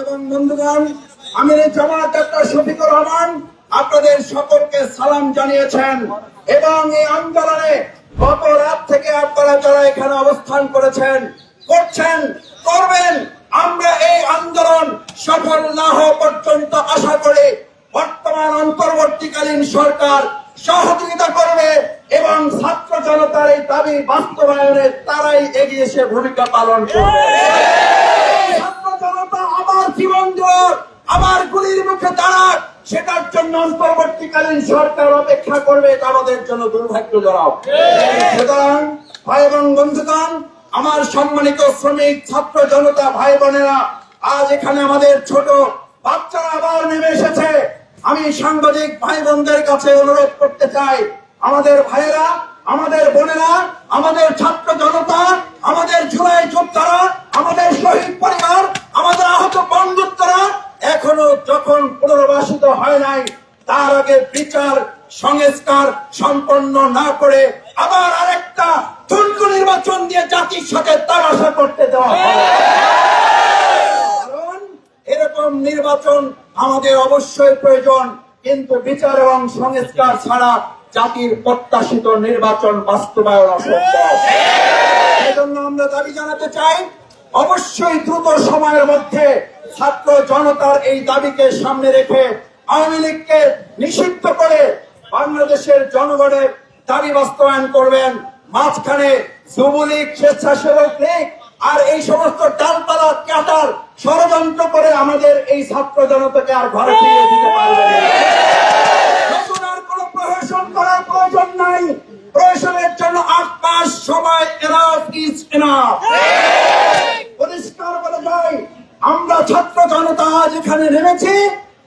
এবং বন্ধুগণ, আমির জামাত ডাক্তার শফিকুর রহমান আপনাদের সকলকে সালাম জানিয়েছেন এবং এই আন্দোলনে গত রাত থেকে আপনারা যারা এখানে অবস্থান করেছেন, করছেন, করবেন, আমরা এই আন্দোলন সফল না হওয়া পর্যন্ত আশা করি বর্তমান অন্তর্বর্তীকালীন সরকার সহযোগিতা করবে এবং ছাত্র জনতার এই দাবি বাস্তবায়নে তারাই এগিয়ে এসে ভূমিকা পালন করবে। জোর আবার গুলির মুখে দাঁড়াক সেটার জন্য অন্তর্বর্তীকালীন সরকার অপেক্ষা করবে, এটা আমাদের জন্য দুর্ভাগ্যজনক সুতরাং, ভাই এবং বন্ধুগণ, আমার সম্মানিত শ্রমিক, ছাত্র জনতা, ভাই বোনেরা, আজ এখানে আমাদের ছোট বাচ্চারা আবার নেমে এসেছে। আমি সাংবাদিক ভাই বোনদের কাছে অনুরোধ করতে চাই, আমাদের ভাইয়েরা, আমাদের বোনেরা, আমাদের ছাত্র জনতা, আমাদের হয় নাই, তার আগে বিচার সংস্কার সম্পন্ন না করে আবার আরেকটা ঠুনকু নির্বাচন দিয়ে জাতির সাথে তামাশা করতে দেওয়া এরকম নির্বাচন আমাদের অবশ্যই প্রয়োজন, কিন্তু বিচার এবং সংস্কার ছাড়া জাতির প্রত্যাশিত নির্বাচন বাস্তবায়ন অসম্ভব। সেজন্য আমরা দাবি জানাতে চাই, অবশ্যই দ্রুত সময়ের মধ্যে ছাত্র জনতার এই দাবিকে সামনে রেখে আওয়ামী লীগকে নিষিদ্ধ করে বাংলাদেশের জনগণের দাবি বাস্তবায়ন করবেন। মাঝখানে যুবলীগ, স্বেচ্ছাসেবক লীগ আর এই সমস্ত ডালপালা কাটার ষড়যন্ত্র করে আমাদের এই ছাত্র জনতাকে আর ঘরে ফিরিয়ে দিতে পারবে করার প্রয়োজন নাই। জন্য ইজ পরিষ্কার আমরা ছাত্র জনতা যেখানে নেমেছি।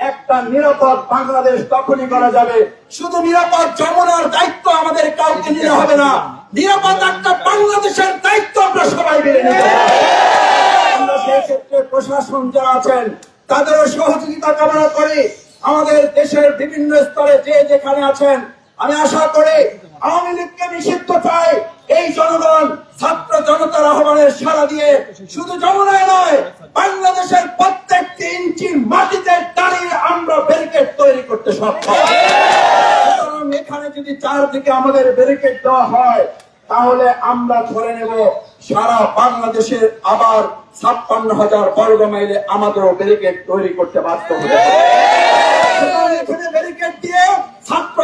একটা নিরাপদ বাংলাদেশ তখনই করা যাবে। শুধু নিরাপদ যমুনার দায়িত্ব আমাদের কাউকে নিতে হবে না। নিরাপদ একটা বাংলাদেশের দায়িত্ব আমরা সবাই মিলে নিতে আমরা সেই প্রশাসন যারা আছেন, তাদেরও সহযোগিতা কামনা করে। আমাদের দেশের বিভিন্ন স্তরে যে যেখানে আছেন, আমি আশা করি আওয়ামী লীগকে নিষিদ্ধ চাই। এই জনগণ ছাত্র জনতার আহ্বানের সাড়া দিয়ে শুধু যমুনায় নয়, বাংলাদেশের প্রত্যেকটি ইঞ্চি মাটিতে দাঁড়িয়ে আমরা ব্যারিকেড তৈরি করতে সক্ষম। এখানে যদি চারদিকে আমাদের ব্যারিকেড দেওয়া হয়, তাহলে আমরা ধরে নেব সারা বাংলাদেশের আবার ছাপ্পান্ন হাজার বর্গ মাইলে আমাদেরও ব্যারিকেড তৈরি করতে বাধ্য হবে সুতরাং এখানে ব্যারিকেড দিয়ে ছাত্র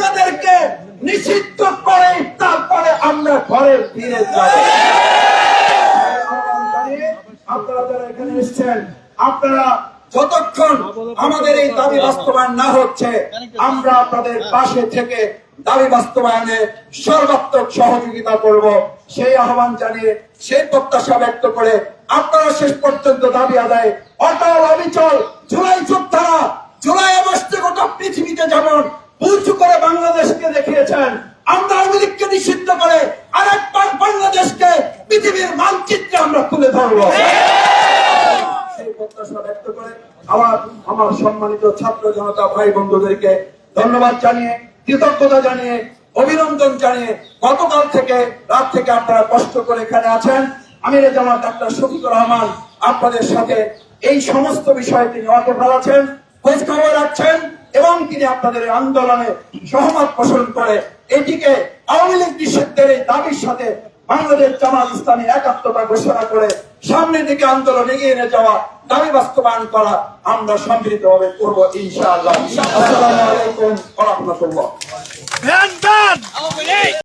তাদেরকে নিষিদ্ধ করে তারপরে আমরা ঘরে ফিরে যাব আপনারা যতক্ষণ আমাদের এই দাবি বাস্তবায়ন না হচ্ছে, আমরা আপনাদের পাশে থেকে দাবি বাস্তবায়নে সর্বাত্মক সহযোগিতা করব। সেই আহ্বান জানিয়ে সেই প্রত্যাশা ব্যক্ত করে আপনারা শেষ পর্যন্ত দাবি আদায়। অটল অবিচল, জুলাই যোদ্ধারা, জুলাই অবস্থে গোটা পৃথিবীতে যেমন উঁচু করে বাংলাদেশকে দেখিয়েছেন। আমরা আওয়ামী নিষিদ্ধ করে আরেকবার বাংলাদেশকে পৃথিবীর মানচিত্রে আমরা তুলে ধরবো। আমার সম্মানিত ছাত্র জনতা ভাই বন্ধুদেরকে ধন্যবাদ জানিয়ে, কৃতজ্ঞতা জানিয়ে, অভিনন্দন জানিয়ে গতকাল থেকে, রাত থেকে আপনারা কষ্ট করে এখানে আছেন। আমির জামাত ডাক্তার শফিকুর রহমান আপনাদের সাথে এই সমস্ত বিষয়ে তিনি ওয়াকে ফেলাচ্ছেন খোঁজ খবর রাখছেন। এবং তিনি আপনাদের আন্দোলনে সহমত পোষণ করে এটিকে আওয়ামী লীগ নিষেধের এই দাবির সাথে বাংলাদেশ জামাত ইসলামী একাত্মতা ঘোষণা করে সামনের দিকে আন্দোলন এগিয়ে নিয়ে যাওয়া দাবি বাস্তবায়ন করা আমরা সম্মিলিত ভাবে করব ইনশাআল্লাহ। আসসালামু আলাইকুম ওয়া রাহমাতুল্লাহ।